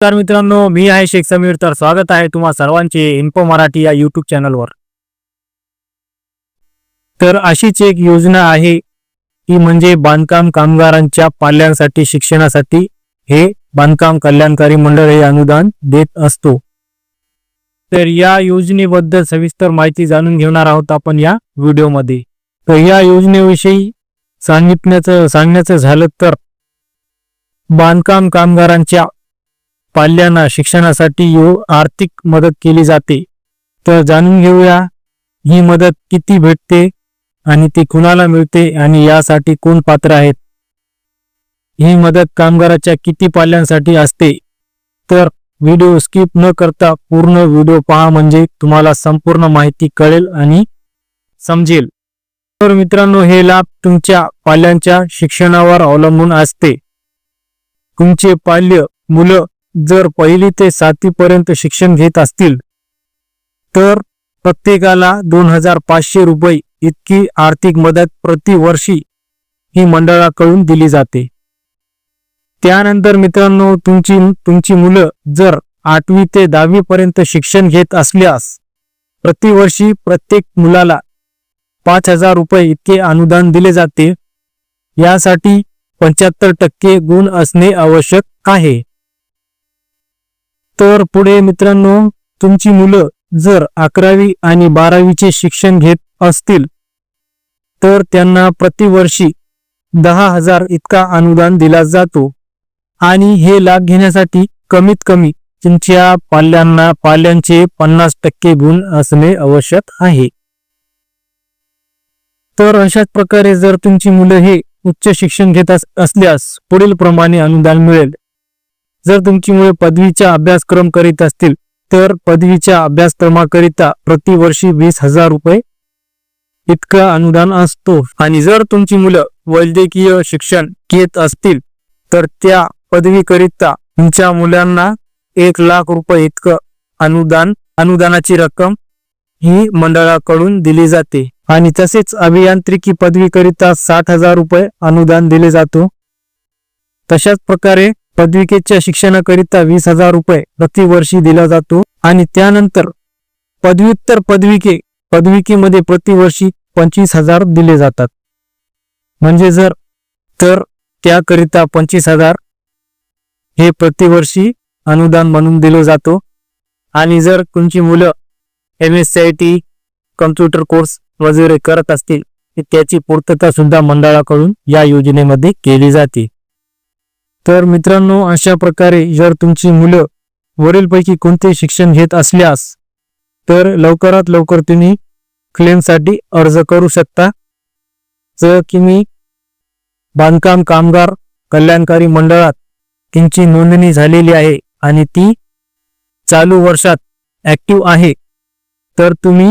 तर मित्रांनो मी आहे शेख समीर. तर स्वागत आहे तुम्हा सर्वांचे इन्फो मराठी या युट्यूब चॅनलवर तर अशीच एक योजना आहे ती म्हणजे बांधकाम कामगारांच्या पाल्यांसाठी शिक्षणासाठी हे बांधकाम कल्याणकारी मंडळ हे अनुदान देत असतो. तर या योजनेबद्दल सविस्तर माहिती जाणून घेणार आहोत आपण या व्हिडिओमध्ये. तर या योजनेविषयी सांगितण्याचं सांगण्याचं झालं तर बांधकाम कामगारांच्या पाल्यांना शिक्षणासाठी यो आर्थिक मदत केली जाते. तर जाणून घेऊया ही मदत किती भेटते आणि ती कुणाला मिळते आणि यासाठी कोण पात्र आहेत? ही मदत कामगाराच्या किती पाल्यांसाठी असते? तर व्हिडिओ स्किप न करता पूर्ण व्हिडिओ पहा म्हणजे तुम्हाला संपूर्ण माहिती कळेल आणि समजेल. तर मित्रांनो हे लाभ तुमच्या पाल्यांच्या शिक्षणावर अवलंबून असते. तुमचे पाल्य मुलं जर पहिली ते सातवी पर्यंत शिक्षण घेत असतील तर प्रत्येकाला दोन हजार पाचशे रुपये इतकी आर्थिक मदत प्रतिवर्षी ही मंडळाकडून दिली जाते. त्यानंतर मित्रांनो तुमची तुमची मुलं जर आठवी ते दहावी पर्यंत शिक्षण घेत असल्यास प्रतिवर्षी प्रत्येक मुलाला पाच हजार रुपये इतके अनुदान दिले जाते. यासाठी पंच्याहत्तर टक्के गुण असणे आवश्यक आहे. तर पुढे मित्रांनो तुमची मुलं जर अकरावी आणि बारावीचे शिक्षण घेत असतील तर त्यांना प्रतिवर्षी दहा हजार इतका अनुदान दिला जातो. आणि हे लाभ घेण्यासाठी कमीत कमी तुमच्या पाल्यांना पाल्यांचे पन्नास टक्के गुण असणे आवश्यक आहे. तर अशाच प्रकारे जर तुमची मुलं हे उच्च शिक्षण घेत असल्यास पुढील प्रमाणे अनुदान मिळेल. जर तुमची मुळे पदवीचा अभ्यासक्रम करीत असतील तर पदवीच्या अभ्यासक्रमाकरिता प्रतिवर्षी वीस हजार रुपये इतका अनुदान असतो. आणि जर तुमची मुलं वैद्यकीय शिक्षण घेत असतील तर त्या पदवीकरिता तुमच्या मुलांना एक लाख रुपये इतकं अनुदान अनुदानाची रक्कम ही मंडळाकडून दिली जाते. आणि तसेच अभियांत्रिकी पदवीकरिता साठ हजार रुपये अनुदान दिले जातो. तशाच प्रकारे पदविकेच्या शिक्षणाकरिता वीस हजार रुपये प्रतिवर्षी दिला जातो आणि त्यानंतर पदव्युत्तर पदविके पदविकेमध्ये प्रतिवर्षी पंचवीस हजार दिले जातात. म्हणजे जर तर त्याकरिता पंचवीस हजार हे प्रतिवर्षी अनुदान म्हणून दिलं जातो. आणि जर तुमची मुलं M S C I T computer course वगैरे करत असतील तर त्याची पूर्तता सुद्धा मंडळाकडून या योजनेमध्ये केली जाते. तर मित्रांनो अशा प्रकारे जर तुमची मुलं वरीलपैकी कोणते शिक्षण घेत असल्यास तर लवकरात लवकर तुम्ही क्लेमसाठी अर्ज करू शकता. जर तुम्ही बांधकाम कामगार कल्याणकारी मंडळात त्यांची नोंदणी झालेली आहे आणि ती चालू वर्षात ॲक्टिव्ह आहे तर तुम्ही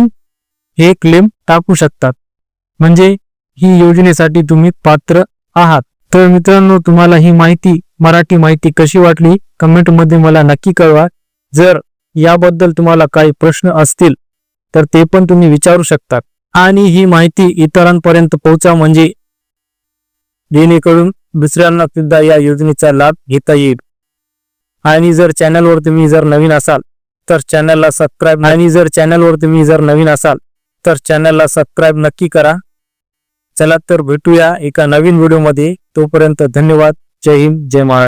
हे क्लेम टाकू शकतात म्हणजे ही योजनेसाठी तुम्ही पात्र आहात. तर मित्रांनो तुम्हाला ही माहिती मराठी माहिती कशी वाटली? कमेंटमध्ये मला नक्की कळवा. जर याबद्दल तुम्हाला काही प्रश्न असतील तर ते पण तुम्ही विचारू शकता. आणि ही माहिती इतरांपर्यंत पोहोचा म्हणजे जेणेकरून दुसऱ्यांना सुद्धा या योजनेचा लाभ घेता येईल. आणि जर चॅनलवर तुम्ही जर नवीन असाल तर चॅनलला सबस्क्राईब आणि जर चॅनलवर तुम्ही जर नवीन असाल तर चॅनलला सबस्क्राईब नक्की करा. चला तर भेटूया एका नवीन व्हिडिओमध्ये तोपर्यंत धन्यवाद. જય હિન્દ જય મહારાજ.